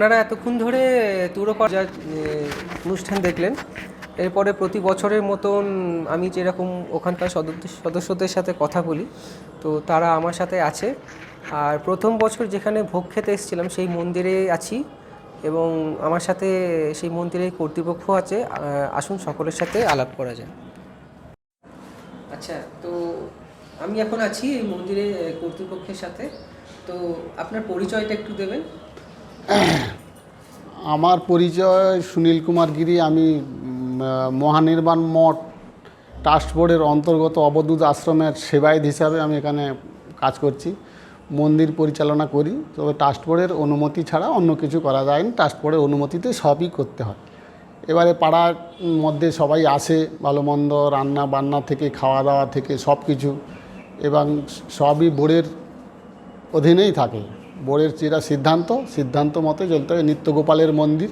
আপনারা এতক্ষণ ধরে তুরোপাড়া যা, অনুষ্ঠান দেখলেন। এরপরে প্রতি বছরের মতন আমি যেরকম ওখানকার সদস্য সদস্যদের সাথে কথা বলি তো তারা আমার সাথে আছে। আর প্রথম বছর যেখানে ভোগ খেতে এসেছিলাম সেই মন্দিরে আছি এবং আমার সাথে সেই মন্দিরের কর্তৃপক্ষ আছে। আসুন সকলের সাথে আলাপ করা যায় আচ্ছা তো আমি এখন আছি এই মন্দিরে কর্তৃপক্ষের সাথে। তো আপনার পরিচয়টা একটু দেবেন। আমার পরিচয় সুনীল কুমার গিরি, আমি মহানির্বাণ মঠ ট্রাস্ট বোর্ডের অন্তর্গত অবদূত আশ্রমের সেবায়ত হিসাবে আমি এখানে কাজ করছি, মন্দির পরিচালনা করি। তবে ট্রাস্ট বোর্ডের অনুমতি ছাড়া অন্য কিছু করা যায় না, ট্রাস্ট বোর্ডের অনুমতিতে সবই করতে হয়। এবারে পাড়ার মধ্যে সবাই আসে, ভালো মন্দ রান্না বান্না থেকে, খাওয়া দাওয়া থেকে সব কিছু এবং সবই বোর্ডের অধীনেই থাকে। বোর্ডের যেটা সিদ্ধান্ত সিদ্ধান্ত মতে চলতে হবে। নিত্যগোপালের মন্দির।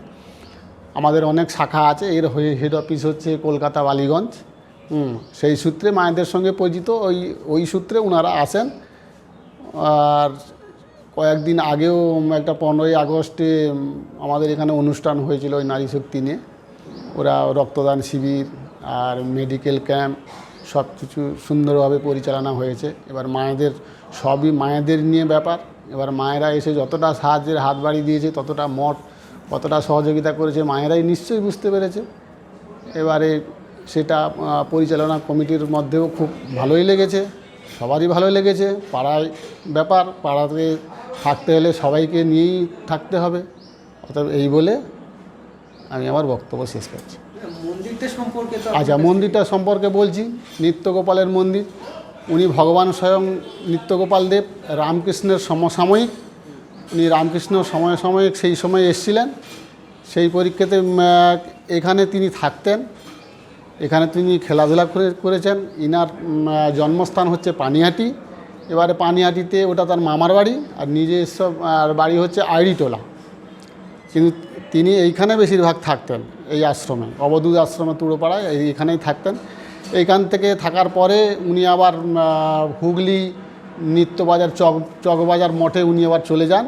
আমাদের অনেক শাখা আছে, এর হয়ে হেড অফিস হচ্ছে কলকাতা, বালিগঞ্জ। হুম, সেই সূত্রে মায়েদের সঙ্গে পরিচিত। ওই ওই সূত্রে ওনারা আসেন। আর কয়েকদিন আগেও একটা পনেরোই আগস্টে আমাদের এখানে অনুষ্ঠান হয়েছিল ওই নারী শক্তি নিয়ে। ওরা রক্তদান শিবির আর মেডিকেল ক্যাম্প সব কিছু সুন্দরভাবে পরিচালনা হয়েছে। এবার মায়েদের, সবই মায়েদের নিয়ে ব্যাপার। এবার মায়েরা এসে যতটা সাহায্যের হাত বাড়িয়ে দিয়েছে ততটা মঠ কতটা সহযোগিতা করেছে মায়েরাই নিশ্চয়ই বুঝতে পেরেছে। এবারে সেটা পরিচালনা কমিটির মধ্যেও খুব ভালোই লেগেছে সবারই ভালো লেগেছে। পাড়ায় ব্যাপার পাড়াতে থাকতে হলে সবাইকে নিয়েই থাকতে হবে। অতএব এই বলে আমি আমার বক্তব্য শেষ করছি। আচ্ছা মন্দিরটা সম্পর্কে বলছি নিত্যগোপালের মন্দির। উনি ভগবান স্বয়ং নিত্যগোপাল দেব, রামকৃষ্ণের সমসাময়িক। উনি রামকৃষ্ণ সময় সাময়িক সেই সময় এসেছিলেন। সেই পরীক্ষাতে এখানে তিনি থাকতেন। এখানে তিনি খেলাধুলা করে, করেছেন। ইনার জন্মস্থান হচ্ছে পানিহাটি। এবারে পানিহাটিতে ওটা তার মামার বাড়ি আর নিজস্ব আর বাড়ি হচ্ছে আইড়িটোলা। কিন্তু তিনি এইখানে বেশিরভাগ থাকতেন এই আশ্রমে, অবধূত আশ্রমে, তুড়োপাড়ায় এই- এইখানেই থাকতেন। এইখান থেকে থাকার পরে উনি আবার হুগলি নিত্যবাজার চক, চকবাজার মঠে উনি আবার চলে যান।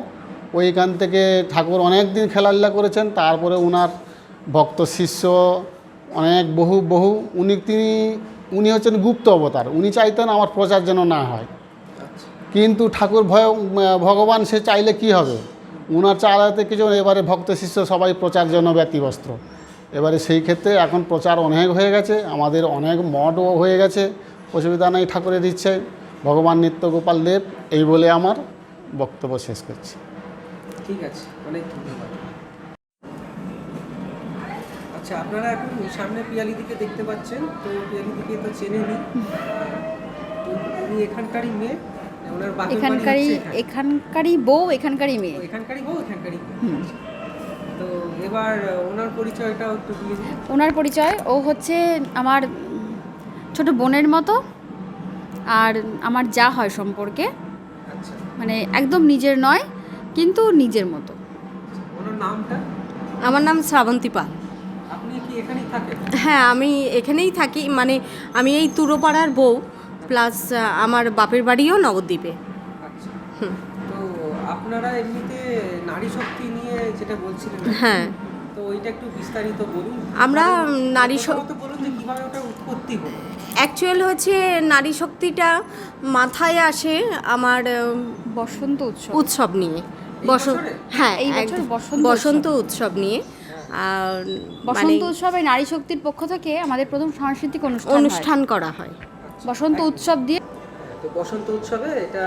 ওইখান থেকে ঠাকুর অনেক দিন খেলাধুলা করেছেন, তারপরে উনার ভক্ত শিষ্য অনেক বহু বহু, উনি তিনি, উনি হচ্ছেন গুপ্ত অবতার, উনি চাইতেন আমার প্রচার যেন না হয়। কিন্তু ঠাকুর ভয়, ভগবান সে চাইলে কি হবে? উনার চালাতে কিছু এবারে ভক্ত শিষ্য সবাই প্রচার জন্য ব্যতিবস্ত্র এবারে সেই ক্ষেত্রে এখন প্রচার অনেক হয়ে গেছে আমাদের অনেক মঠও হয়ে গেছে অসুবিধা নেই ঠাকুরের ইচ্ছে ভগবান নিত্যগোপাল দেব এই বলে আমার বক্তব্য শেষ করছি। ঠিক আছে অনেক ধন্যবাদ। আচ্ছা আপনারা এখন সামনে পিয়ালি দিকে দেখতে পাচ্ছেন তো পিয়ালি দিকে তো চেনেনি উনি এখানকারই মেয়ে এখানকারই এখানকারই বউ এখানকারই মেয়ে। এখানকারই বউ এখানকারই এবার ওনার পরিচয়টাও একটু দিয়ে দিন। ওনার পরিচয় ও হচ্ছে আমার ছোট বোনের মতো আর আমার যা হয় সম্পর্কে। আচ্ছা। মানে একদম নিজের নয় কিন্তু নিজের মতো। ওনার নামটা? আমার নাম শ্রাবন্তী পাল। আপনি কি এখানেই থাকেন? হ্যাঁ আমি এখানেই থাকি মানে আমি এই তুরোপাড়ার বউ প্লাস আমার বাপের বাড়িও নবদ্বীপে। আচ্ছা। তো আপনারা এমনিতে নারী শক্তি নিয়ে যেটা বলছিলেন হ্যাঁ। তো ওইটা একটু বিস্তারিত বলুন। আমরা নারী শ- প্রথমত বলুন যে কীভাবে ওটা উৎপত্তি হলো। অ্যাকচুয়াল হচ্ছে নারী শক্তিটা মাথায় আসে আমার বসন্ত উৎসব। উৎসব নিয়ে। বসন্ত হ্যাঁ এই বছর বসন্ত বসন্ত উৎসব। নিয়ে। আর মানে বসন্ত উৎসবে নারী শক্তির পক্ষ থেকে আমাদের প্রথম সাংস্কৃতিক অনুষ্ঠান অনুষ্ঠান করা হয়। বসন্ত উৎসব দিয়ে তো বসন্ত উৎসবে এটা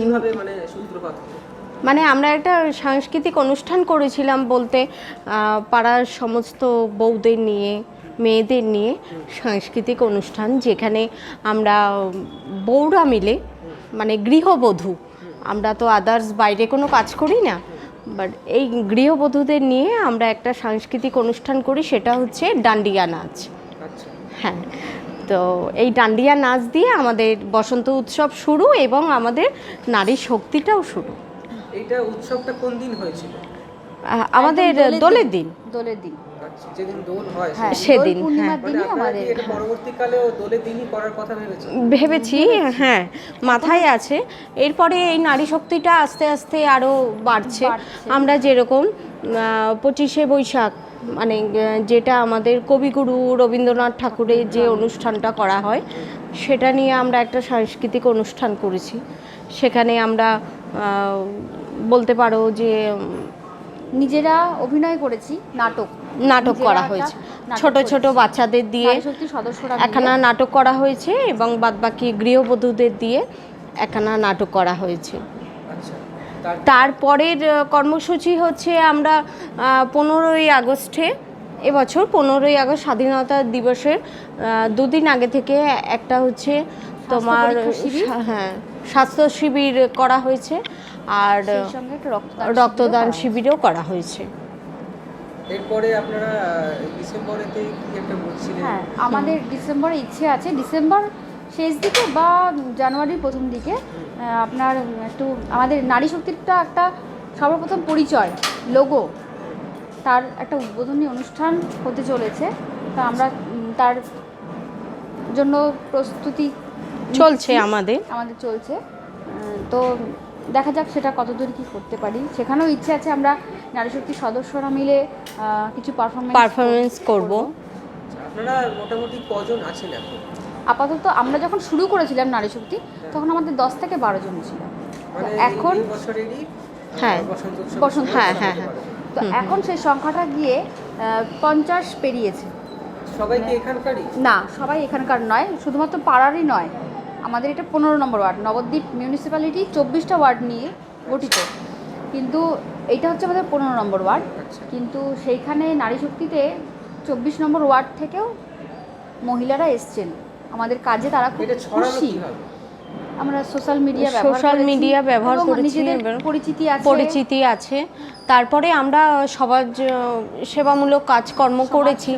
কীভাবে মানে সূত্রপাত মানে আমরা একটা সাংস্কৃতিক অনুষ্ঠান করেছিলাম বলতে পাড়ার সমস্ত বউদের নিয়ে মেয়েদের নিয়ে সাংস্কৃতিক অনুষ্ঠান যেখানে আমরা বউরা মিলে মানে গৃহবধূ আমরা তো আদার্স বাইরে কোনো কাজ করি না বাট এই গৃহবধূদের নিয়ে আমরা একটা সাংস্কৃতিক অনুষ্ঠান করি সেটা হচ্ছে ডান্ডিয়া নাচ। আচ্ছা। হ্যাঁ তো এই ডান্ডিয়া নাচ দিয়ে আমাদের বসন্ত উৎসব শুরু এবং আমাদের নারী শক্তিটাও শুরু। এইটা উৎসবটা কোন দিন হয়েছিল? আমাদের দোলের দিন। দোলের দিন। যেদিন দোল হয় হ্যাঁ সেদিন, ভেবেছি হ্যাঁ মাথায় আছে। এরপরে এই নারী শক্তিটা আস্তে আস্তে আরও বাড়ছে। আমরা যেরকম পঁচিশে বৈশাখ মানে যেটা আমাদের কবিগুরু রবীন্দ্রনাথ ঠাকুরের যে অনুষ্ঠানটা করা হয় সেটা নিয়ে আমরা একটা সাংস্কৃতিক অনুষ্ঠান করেছি। সেখানে আমরা আহ, বলতে পারো যে নিজেরা অভিনয় করেছি নাটক। নাটক করা হয়েছে। ছোট ছোট বাচ্চাদের দিয়ে একখানা নাটক করা হয়েছে এবং বাদবাকি গৃহবধূদের দিয়ে একখানা নাটক করা হয়েছে। আচ্ছা। তারপরের কর্মসূচি হচ্ছে আমরা পনেরোই আগস্টে এবছর পনেরোই আগস্ট স্বাধীনতা দিবসের দুদিন আগে থেকে একটা হচ্ছে তোমার হ্যাঁ স্বাস্থ্য শিবির করা হয়েছে আর সঙ্গে একটা রক্তদান রক্তদান শিবিরও করা হয়েছে। এরপরে আপনারা আহ, ডিসেম্বরেতে কি একটা বলছিলেন? হ্যাঁ আমাদের ডিসেম্বরে ইচ্ছে আছে। ডিসেম্বর শেষ দিকে বা জানুয়ারির প্রথম দিকে আপনার একটু আমাদের নারী শক্তিরটা একটা সর্বপ্রথম পরিচয় লোগো। তার একটা উদ্বোধনী অনুষ্ঠান হতে চলেছে। তা আমরা তার জন্য প্রস্তুতি চলছে আমাদের। আমাদের চলছে। তো দেখা যাক সেটা কতদূর কি করতে পারি। সেখানেও ইচ্ছে আছে আমরা নারী শক্তির সদস্যরা মিলে কিছু পারফরমেন্স পারফরমেন্স করব। আপনারা মোটামুটি কজন আছেন এখন? আপাতত আমরা যখন শুরু করেছিলাম নারী শক্তি তখন আমাদের দশ থেকে বারো জন ছিল। মানে এখন হ্যাঁ। বসন্ত হ্যাঁ, হ্যাঁ, হ্যাঁ। তো এখন সেই সংখ্যাটা গিয়ে পঞ্চাশ পেরিয়েছে। সবাই কি এখানকারই? না সবাই এখানকার নয় শুধুমাত্র পাড়ারই নয়। আমাদের এটা পনেরো নম্বর ওয়ার্ড নবদ্বীপ মিউনিসিপ্যালিটি চব্বিশটা ওয়ার্ড নিয়ে গঠিত। কিন্তু এইটা হচ্ছে আমাদের পনেরো নম্বর ওয়ার্ড। আচ্ছা। কিন্তু সেইখানে নারী শক্তিতে চব্বিশ নম্বর ওয়ার্ড থেকেও মহিলারা এসছেন। আমাদের কাজে তারা খুব খুশি। আমরা সোশ্যাল মিডিয়া সোশ্যাল মিডিয়া ব্যবহার করেছি পরিচিতি আছে। পরিচিতি আছে। তারপরে আমরা সমাজ সেবামূলক কাজকর্ম করেছি।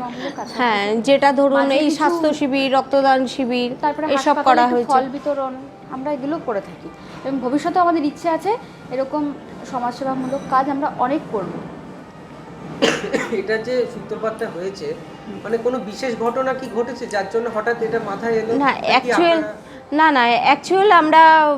হ্যাঁ যেটা ধরুন এই স্বাস্থ্য শিবির রক্তদান শিবির তারপরে এসব করা হয়েছে। ফল বিতরণ আমরা এগুলো করে থাকি। এবং ভবিষ্যতেও আমাদের ইচ্ছে আছে এরকম সমাজসেবামূলক কাজ আমরা অনেক করব। এটা যে সূত্রপাতটা হয়েছে মানে কোনো বিশেষ ঘটনা কি ঘটেছে? যার জন্য হঠাৎ এটা মাথায় এলো? না অ্যাকচুয়াল না না অ্যাকচুয়াল আমরা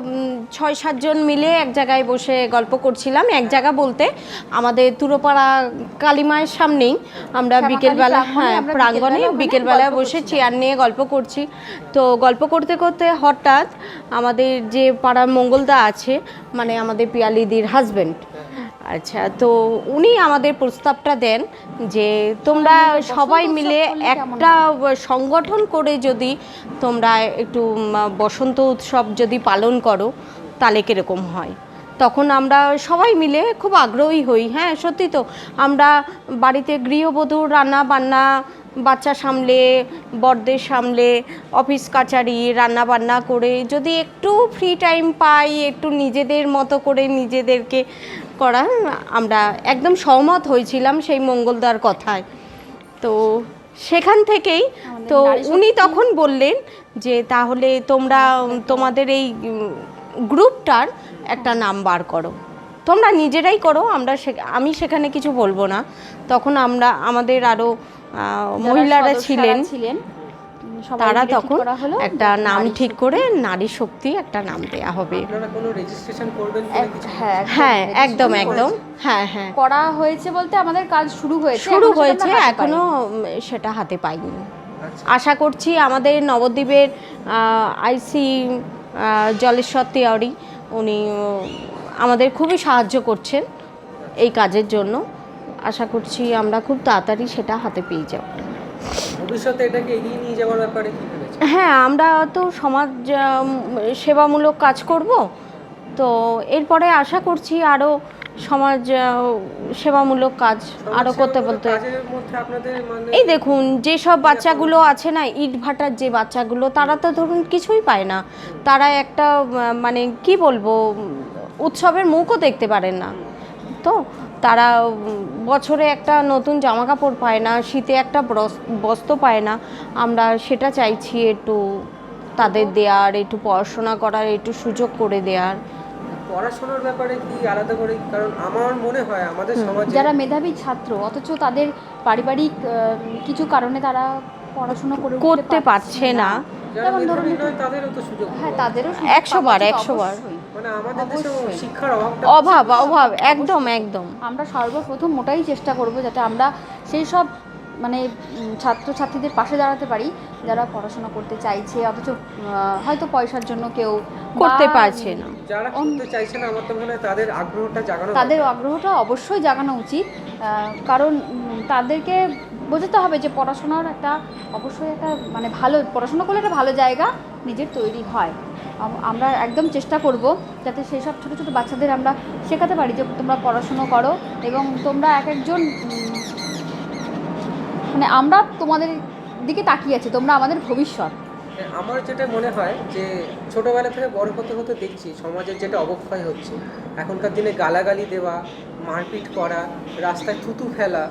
ছয় সাতজন মিলে এক জায়গায় বসে গল্প করছিলাম এক জায়গা বলতে আমাদের তুরোপাড়া কালিমায়ের সামনেই আমরা বিকেলবেলা হ্যাঁ প্রাঙ্গণে বিকেলবেলা ওখানে বিকেলবেলা গল্প বসে চেয়ার নিয়ে গল্প করছি। তো গল্প করতে করতে হঠাৎ আমাদের যে পাড়ার মঙ্গলদা আছে মানে আমাদের পিয়ালিদির হাজবেন্ড আচ্ছা তো উনি আমাদের প্রস্তাবটা দেন যে তোমরা সবাই মিলে একটা সংগঠন করে যদি তোমরা একটু বসন্ত উৎসব যদি পালন করো তাহলে কীরকম হয়? তখন আমরা সবাই মিলে খুব আগ্রহী হই হ্যাঁ সত্যি তো। আমরা বাড়িতে গৃহবধূ রান্না বান্না বাচ্চা সামলে বড়দের সামলে অফিস কাচারি রান্না বান্না করে যদি একটু ফ্রি টাইম পাই একটু নিজেদের মতো করে নিজেদেরকে করা আমরা একদম সহমত হয়েছিলাম সেই মঙ্গলদার কথায়। তো সেখান থেকেই তো উনি তখন বললেন যে তাহলে তোমরা তোমাদের এই গ্রুপটার একটা নাম বার করো। তোমরা নিজেরাই করো আমরা সে- আমি সেখানে কিছু বলব না। তখন আমরা আমাদের আরও মহিলারা ছিলেন ছিলেন তারা তখন একটা নাম ঠিক করে নারী শক্তি একটা নাম দেয়া হবে। হ্যাঁ হ্যাঁ একদম একদম। হ্যাঁ হ্যাঁ। করা হয়েছে বলতে আমাদের কাজ শুরু হয়েছে। শুরু হয়েছে এখনও সেটা হাতে পাইনি। আচ্ছা। আশা করছি আমাদের নবদ্বীপের আইসি জলেশ্বর তেওয়ারি উনি আমাদের খুবই সাহায্য করছেন এই কাজের জন্য। আশা করছি আমরা খুব তাড়াতাড়ি সেটা হাতে পেয়ে যাব। ভবিষ্যতে এটাকে এগিয়ে নিয়ে যাওয়ার ব্যাপারে কি হ্যাঁ আমরা তো সমাজ সেবামূলক কাজ করব। তো এরপরে আশা করছি আরও সমাজ সেবামূলক কাজ আরও করতে বলতে। মানে এই দেখুন যেসব বাচ্চাগুলো আছে না ইট ভাটার যে বাচ্চাগুলো তারা তো ধরুন কিছুই পায় না। তারা একটা মানে কি বলব উৎসবের মুখও দেখতে পারেন না। তো তারা বছরে একটা নতুন জামা কাপড় পায় না শীতে একটা বস্ত্র পায় না। আমরা সেটা চাইছি একটু তাদের দেওয়ার একটু পড়াশোনা করার একটু সুযোগ করে দেওয়ার পড়াশোনার ব্যাপারে কি আলাদা করে? কারণ আমার মনে হয় আমাদের সমাজে যারা মেধাবী ছাত্র অথচ তাদের পারিবারিক কিছু কারণে তারা পড়াশোনা করে করতে পারছে না। তাদেরও তো সুযোগ হ্যাঁ একশো বার, একশো বার। মানে আমাদের দেশে শিক্ষার অভাবটা অভাব অভাব একদম একদম। আমরা সর্বপ্রথম ওটাই চেষ্টা করব যাতে আমরা সেই সব মানে ছাত্রছাত্রীদের পাশে দাঁড়াতে পারি যারা পড়াশোনা করতে চাইছে অথচ হয়তো পয়সার জন্য কেউ করতে পারছে না। যারা করতে চাইছে না আমার তো মনে হয় তাদের আগ্রহটা জাগানো তাদের আগ্রহটা অবশ্যই জাগানো উচিত কারণ তাদেরকে বোঝাতে হবে যে পড়াশোনার একটা অবশ্যই একটা মানে ভালো পড়াশোনা করলে একটা ভালো জায়গা নিজের তৈরি হয়। আমরা একদম চেষ্টা করব যাতে সেই সব ছোটো ছোটো বাচ্চাদের আমরা শেখাতে পারি যে তোমরা পড়াশুনো করো এবং তোমরা এক একজন মানে আমরা তোমাদের দিকে তাকিয়ে আছি তোমরা আমাদের ভবিষ্যৎ। আমার যেটা মনে হয় যে ছোটোবেলা থেকে বড় হতে হতে দেখছি সমাজের যেটা অবক্ষয় হচ্ছে এখনকার দিনে গালাগালি দেওয়া মারপিট করা রাস্তায় থুতু ফেলা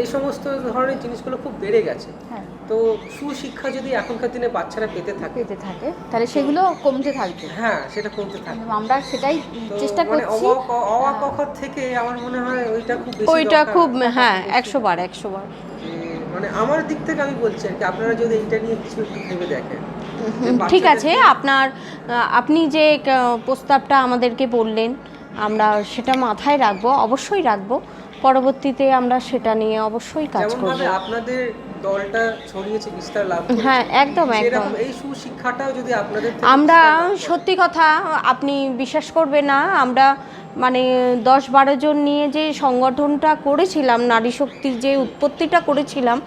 এই সমস্ত ধরনের জিনিসগুলো খুব বেড়ে গেছে। হ্যাঁ। তো সুশিক্ষা যদি এখনকার দিনে বাচ্চারা পেতে থাকে। পেতে থাকে তাহলে সেগুলো কমতে থাকবে। হ্যাঁ সেটা কমতে থাকে আমরা সেটাই চেষ্টা মানে করছি। অবাক অবাক থেকে আমার মনে হয় ওইটা খুব বেশি ওইটা খুব হ্যাঁ একশো বার একশো বার। মানে আমার দিক থেকে আমি বলছি আর কি আপনারা যদি এইটা নিয়ে কিছু একটু ভেবে দেখেন। ঠিক আছে আপনার আপনি যে প্রস্তাবটা আমাদেরকে বললেন আমরা সেটা মাথায় রাখব অবশ্যই রাখব। পরবর্তীতে আমরা সেটা নিয়ে অবশ্যই কাজ করব। আপনাদের দলটা ছড়িয়েছে বিস্তার লাভ হ্যাঁ একদম একদম। এই সুশিক্ষাটাও যদি আপনাদের আমরা। সত্যি কথা আপনি বিশ্বাস করবে না আমরা মানে দশ বারো জন নিয়ে যে সংগঠনটা করেছিলাম নারী শক্তির যে উৎপত্তিটা করেছিলাম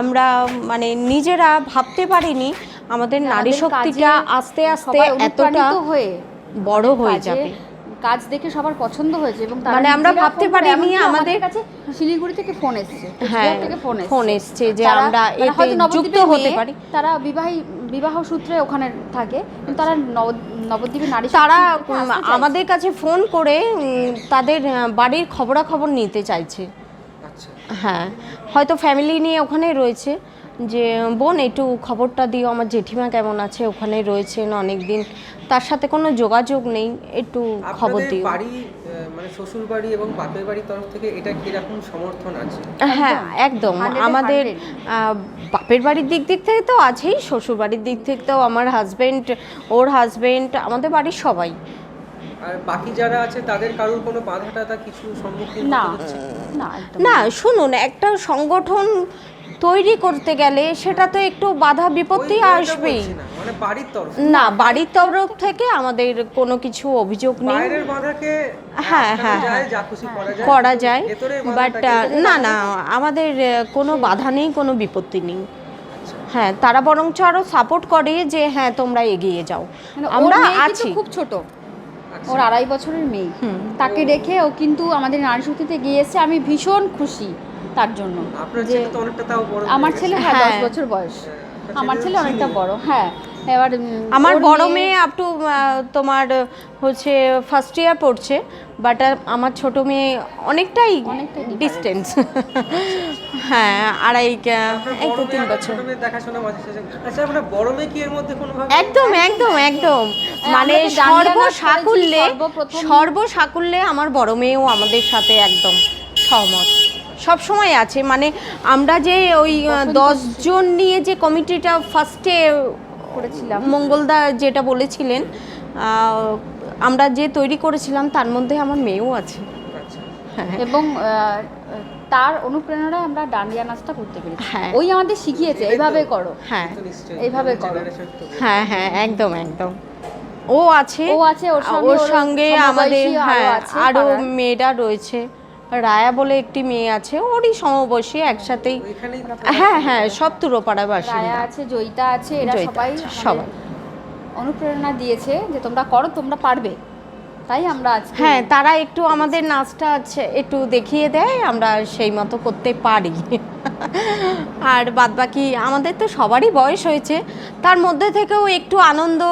আমরা মানে নিজেরা ভাবতে পারিনি আমাদের নারী শক্তিটা আস্তে আস্তে এতটা হয়ে বড় হয়ে যাবে। কাজ দেখে সবার পছন্দ হয়েছে এবং মানে আমরা ভাবতে পারি আমাদের- কাছে শিলিগুড়ি থেকে ফোন এসেছে হ্যাঁ থেকে ফোন এসেছে। ফোন এসছে যে আমরা এতে যুক্ত হতে পারি। তারা বিবাহী বিবাহ সূত্রে ওখানে থাকে কিন্তু তারা নব- নবদ্বীপের নারী তারা। আমাদের কাছে ফোন করে তাদের বাড়ির খবরাখবর নিতে চাইছে। আচ্ছা। হ্যাঁ হয়তো ফ্যামিলি নিয়ে ওখানে রয়েছে। যে বোন একটু খবরটা দিও আমার জেঠিমা কেমন আছে? ওখানে রয়েছেন অনেক দিন তার সাথে কোনো যোগাযোগ নেই একটু খবর আপনাদের দিও। বাড়ি মানে শ্বশুর বাড়ি এবং বাপের বাড়ির তরফ থেকে এটা কীরকম সমর্থন আছে? হ্যাঁ একদম 100 আমাদের বাপের বাড়ির দিক দিক থেকে তো আছেই শ্বশুর বাড়ির দিক থেকে তো আমার হাজবেন্ড ওর হাজবেন্ড আমাদের বাড়ির সবাই। আর বাকি যারা আছে তাদের কারোর কোনো বাধা টাধা কিছু সম্মুখীন না না না শুনুন একটা সংগঠন তৈরি করতে গেলে সেটা তো একটু বাধা বিপত্তি আসবেই। না, মানে বাড়ির তরফ না বাড়ির তরফ থেকে আমাদের কোনো কিছু অভিযোগ নেই। বাইরের হ্যাঁ, হ্যাঁ, যায়, যা খুশি করা যায় বাট না না আমাদের কোনো বাধা নেই কোনো বিপত্তি নেই। আচ্ছা। হ্যাঁ তারা বরঞ্চ আরও সাপোর্ট করে যে হ্যাঁ তোমরা এগিয়ে যাও। মানে আমরা আছি। খুব ছোট। আচ্ছা। ওর আড়াই বছরের মেয়ে। তাকে রেখে ও কিন্তু আমাদের নারী শক্তিতে গিয়ে এসেছে আমি ভীষণ খুশি। তার জন্য। যে আমার ছেলে হ্যাঁ দশ হ্যাঁ। বছর বয়স। আমার ছেলে অনেকটা বড় হ্যাঁ। এবার আমার বড় মেয়ে আপ টু তোমার হচ্ছে ফার্স্ট ইয়ার পড়ছে বাট আমার ছোট মেয়ে অনেকটাই ডিস্টেন্স হ্যাঁ আড়াই বড় মেয়ে তিন বছর। আচ্ছা আপনার বড় মেয়ে কি এর মধ্যে কোনো ভাবে একদম একদম। একদম মানে সর্বসাকুল্যে সর্বসাকুল্যে আমার বড় মেয়েও আমাদের সাথে একদম সহমত। সব সময় আছে। মানে আমরা যে ওই দশ জন নিয়ে যে কমিটিটা ফার্স্টে করেছিলাম। মঙ্গলদা যেটা বলেছিলেন আমরা যে তৈরি করেছিলাম তার মধ্যে আমার মেয়েও আছে। আচ্ছা। হ্যাঁ। এবং তার অনুপ্রেরণায় আমরা ডান্ডিয়া নাচটা করতে পেরেছি। হ্যাঁ। ওই আমাদের শিখিয়েছে এইভাবে করো। হ্যাঁ। এইভাবে করো। হ্যাঁ হ্যাঁ একদম একদম। ও আছে। ও আছে, ওর সঙ্গে ওর ওর সঙ্গে আমাদের হ্যাঁ আরও মেয়েরা রয়েছে। রায়া বলে একটি মেয়ে আছে ওরই সমবয়সী একসাথেই হ্যাঁ হ্যাঁ সব তুরোপাড়া রায়া আছে জয়িতা আছে এরা সবাই সবাই। অনুপ্রেরণা দিয়েছে যে তোমরা করো তোমরা পারবে। তাই আমরা আজকে হ্যাঁ তারা একটু আমাদের নাচটা আছে একটু দেখিয়ে দেয় আমরা সেই মতো করতে পারি। আর বাদবাকি আমাদের তো সবারই বয়স হয়েছে তার মধ্যে থেকেও একটু আনন্দ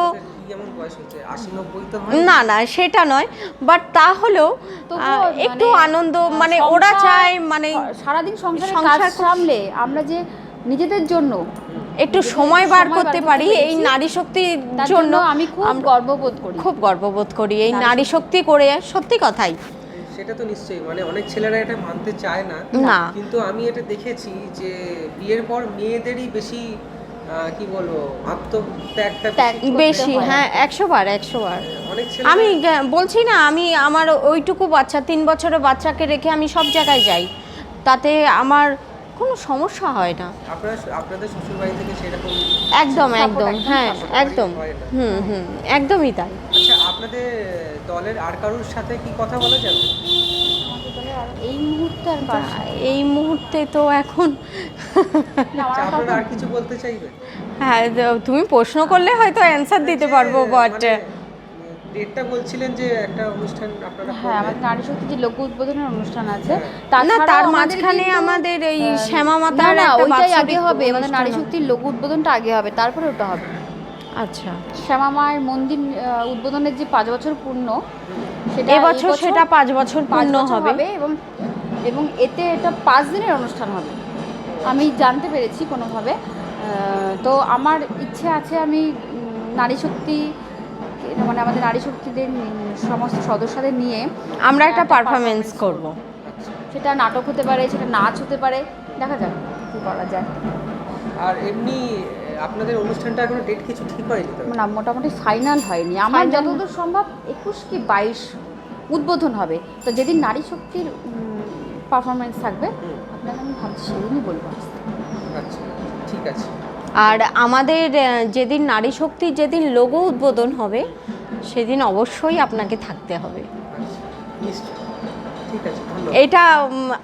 কি বয়স হচ্ছে আশি নব্বই তো না না সেটা নয় বাট তাহলেও তবুও আহ, একটু আনন্দ মানে ওরা চায় মানে সারাদিন সংসারে সংসার কাজ সামলে আমরা যে নিজেদের জন্য একটু সময় বার করতে পারি এই নারী শক্তির জন্য আমি খুব গর্ববোধ করি। খুব গর্ববোধ করি এই নারী শক্তি করে সত্যি কথাই। সেটা তো নিশ্চয়ই মানে অনেক ছেলেরা এটা মানতে চায় না। না। কিন্তু আমি এটা দেখেছি যে বিয়ের পর মেয়েদেরই বেশি কি বলব? আত্মত্যাগটা ত্যাগ বেশি হ্যাঁ। একশো বার একশো বার। আমি বলছি না আমি আমার ওইটুকু বাচ্চা তিন বছরের বাচ্চাকে রেখে আমি সব জায়গায় যাই। তাতে আমার কোনো সমস্যা হয় না। আপনাদের শ্বশুর থেকে সেরকম একদম একদম হ্যাঁ একদম। হুম হুম একদমই তাই। আচ্ছা আপনাদের দলের আর কারোর সাথে কি কথা বলা যাবে? এই মুহূর্তে আর এই মুহূর্তে তো এখন আর কিছু বলতে চাইবেন হ্যাঁ তুমি প্রশ্ন করলে হয়তো অ্যান্সার দিতে পারব বাট ডেটটা বলছিলেন যে একটা অনুষ্ঠান আপনারা হ্যাঁ। আমাদের নারী শক্তি যে লোক উদ্বোধনের অনুষ্ঠান আছে না তার মাঝখানে আমাদের এই শ্যামা মাতার ওইটাই আগে হবে আমাদের নারী শক্তির লোক উদ্বোধনটা আগে হবে তারপরে ওটা হবে। আচ্ছা। শ্যামা মায়ের মন্দির উদ্বোধনের যে পাঁচ বছর পূর্ণ সেটা এবছর সেটা পাঁচ বছর পূর্ণ হবে। এবং এবং এতে এটা পাঁচ দিনের অনুষ্ঠান হবে। আমি জানতে পেরেছি কোনোভাবে। তো আমার ইচ্ছে আছে আমি নারী শক্তি মানে আমাদের নারী শক্তিদের সমস্ত সদস্যদের নিয়ে আমরা একটা পারফরমেন্স করব। সেটা নাটক হতে পারে সেটা নাচ হতে পারে। দেখা যাক কী করা যায়। আর এমনি আপনাদের অনুষ্ঠানটা এখনও ডেট কিছু ঠিক হয়নি না মোটামুটি ফাইনাল হয়নি। আমার যতদূর সম্ভব একুশ কি বাইশ উদ্বোধন হবে। তো যেদিন নারী শক্তির পারফরমেন্স থাকবে। আপনাকে আমি ভাবছি সেদিনই বলব। আচ্ছা ঠিক আছে। আর আমাদের যেদিন নারী শক্তি যেদিন লোগো উদ্বোধন হবে সেদিন অবশ্যই আপনাকে থাকতে হবে। আচ্ছা এটা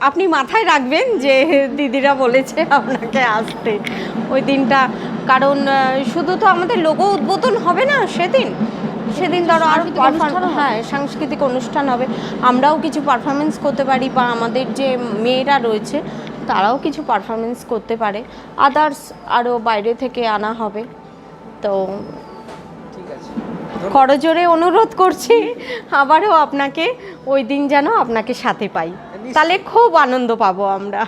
আপনি মাথায় রাখবেন যে দিদিরা বলেছে আপনাকে আসতে। ওই দিনটা কারণ শুধু তো আমাদের লোগো উদ্বোধন হবে না সেদিন। সেদিন ধরো আর হ্যাঁ সাংস্কৃতিক অনুষ্ঠান হবে। আমরাও কিছু পারফরমেন্স করতে পারি বা আমাদের যে মেয়েরা রয়েছে তারাও কিছু পারফরমেন্স করতে পারে। আদার্স আরও বাইরে থেকে আনা হবে। তো ঠিক করজোরে অনুরোধ করছি আবারও আপনাকে ওই দিন যেন আপনাকে সাথে পাই। তাহলে খুব আনন্দ পাবো আমরা।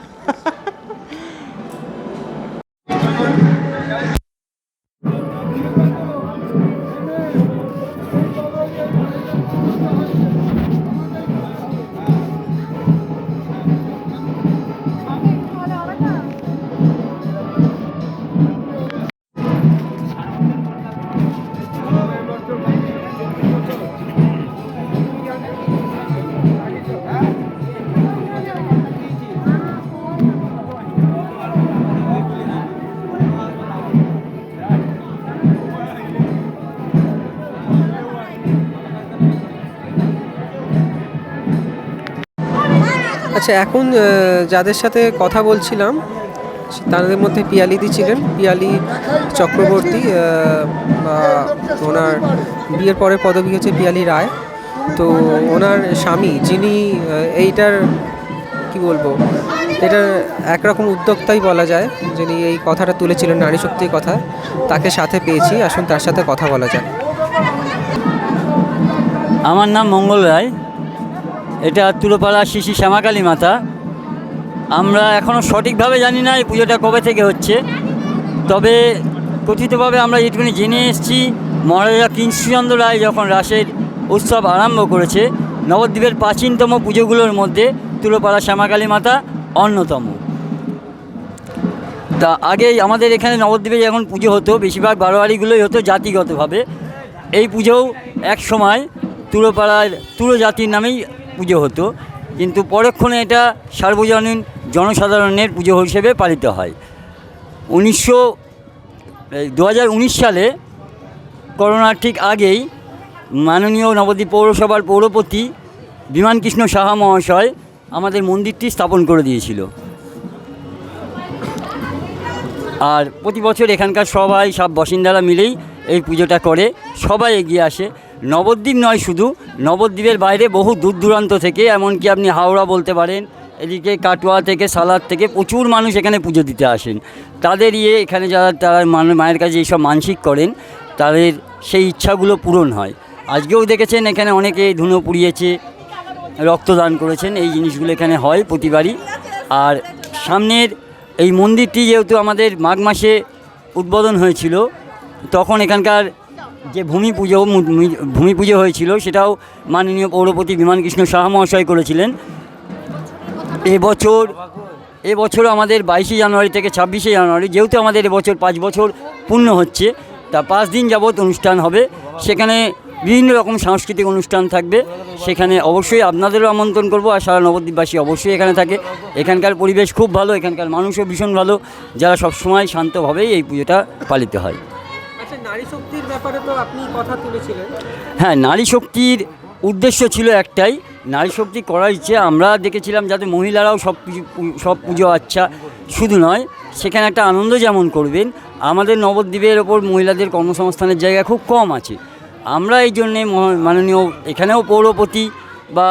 আচ্ছা এখন যাদের সাথে কথা বলছিলাম, তাদের মধ্যে পিয়ালিদি ছিলেন। পিয়ালি চক্রবর্তী ওনার বিয়ের পরে পদবী হচ্ছে পিয়ালি রায়। তো ওনার স্বামী, যিনি এইটার, কি বলব এটা একরকম উদ্যোক্তাই বলা যায়, যিনি এই কথাটা তুলেছিলেন, নারী শক্তির কথা, তাকে সাথে পেয়েছি। আসুন তার সাথে কথা বলা যায় আমার নাম মঙ্গল রায়। এটা তুলোপাড়া শিশি শ্যামাকালী মাতা। আমরা এখনও সঠিকভাবে জানি না এই পুজোটা কবে থেকে হচ্ছে। তবে কথিতভাবে আমরা যেটুকুনি জেনে এসেছি, মহারাজা কিংসচন্দ্র রায় যখন রাসের উৎসব আরম্ভ করেছে, নবদ্বীপের প্রাচীনতম পুজোগুলোর মধ্যে তুলোপাড়া শ্যামাকালী মাতা অন্যতম। তা আগে আমাদের এখানে নবদ্বীপে যখন পুজো হতো, বেশিরভাগ বারোয়ারিগুলোই হতো জাতিগতভাবে। এই পুজোও এক সময় তুলোপাড়ার তুলো জাতির নামেই পুজো হতো। কিন্তু পরক্ষণে এটা সার্বজনীন জনসাধারণের পুজো হিসেবে পালিত হয়। উনিশশো দু সালে করোনার ঠিক আগেই মাননীয় নবদ্বীপ পৌরসভার পৌরপতি বিমানকৃষ্ণ সাহা মহাশয় আমাদের মন্দিরটি স্থাপন করে দিয়েছিল। আর প্রতি বছর এখানকার সবাই, সব বাসিন্দারা মিলেই এই পুজোটা করে। সবাই এগিয়ে আসে। নবদ্বীপ নয় শুধু, নবদ্বীপের বাইরে বহু দূর দূরান্ত থেকে, এমনকি আপনি হাওড়া বলতে পারেন, এদিকে কাটোয়া থেকে, সালাদ থেকে প্রচুর মানুষ এখানে পুজো দিতে আসেন। তাদের ইয়ে এখানে যারা, তারা মায়ের কাছে এইসব মানসিক করেন, তাদের সেই ইচ্ছাগুলো পূরণ হয়। আজকেও দেখেছেন এখানে অনেকে ধুনো পুড়িয়েছে, রক্তদান করেছেন, এই জিনিসগুলো এখানে হয় প্রতিবারই। আর সামনের এই মন্দিরটি যেহেতু আমাদের মাঘ মাসে উদ্বোধন হয়েছিল, তখন এখানকার যে ভূমি পুজো ভূমি পুজো হয়েছিল, সেটাও মাননীয় পৌরপতি বিমানকৃষ্ণ সাহা মহাশয় করেছিলেন। এবছর এবছরও আমাদের বাইশে জানুয়ারি থেকে ছাব্বিশে জানুয়ারি, যেহেতু আমাদের এবছর পাঁচ বছর পূর্ণ হচ্ছে, তা পাঁচ দিন যাবৎ অনুষ্ঠান হবে। সেখানে বিভিন্ন রকম সাংস্কৃতিক অনুষ্ঠান থাকবে। সেখানে অবশ্যই আপনাদেরও আমন্ত্রণ করব, আর সারা নবদ্বীপবাসী অবশ্যই এখানে থাকে। এখানকার পরিবেশ খুব ভালো, এখানকার মানুষও ভীষণ ভালো, যারা সবসময় শান্তভাবেই এই পুজোটা পালিত হয়। নারী শক্তির ব্যাপারে তো আপনি কথা তুলেছিলেন। হ্যাঁ নারী শক্তির উদ্দেশ্য ছিল একটাই। নারী শক্তি করার ইচ্ছে আমরা দেখেছিলাম যাতে মহিলারাও সব সব পুজো আচ্ছা শুধু নয়, সেখানে একটা আনন্দ যেমন করবেন, আমাদের নবদ্বীপের ওপর মহিলাদের কর্মসংস্থানের জায়গা খুব কম আছে। আমরা এই জন্যে মাননীয় এখানেও পৌরপতি বা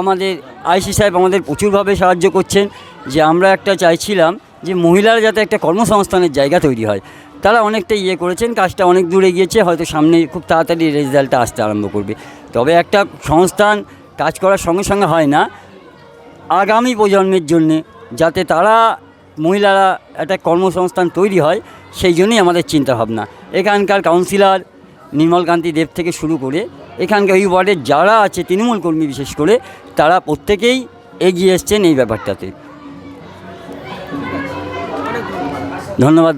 আমাদের আইসি সাহেব আমাদের প্রচুরভাবে সাহায্য করছেন যে আমরা একটা চাইছিলাম যে মহিলারা যাতে একটা কর্মসংস্থানের জায়গা তৈরি হয়। তারা অনেকটা ইয়ে করেছেন, কাজটা অনেক দূরে গিয়েছে, হয়তো সামনে খুব তাড়াতাড়ি রেজাল্টটা আসতে আরম্ভ করবে। তবে একটা সংস্থান কাজ করার সঙ্গে সঙ্গে হয় না। আগামী প্রজন্মের জন্যে যাতে তারা, মহিলারা একটা কর্মসংস্থান তৈরি হয়, সেই জন্যই আমাদের চিন্তাভাবনা। এখানকার কাউন্সিলর নির্মলকান্তি দেব থেকে শুরু করে এখানকার এই ওয়ার্ডের যারা আছে, তৃণমূল কর্মী বিশেষ করে, তারা প্রত্যেকেই এগিয়ে এসছেন এই ব্যাপারটাতে। ধন্যবাদ।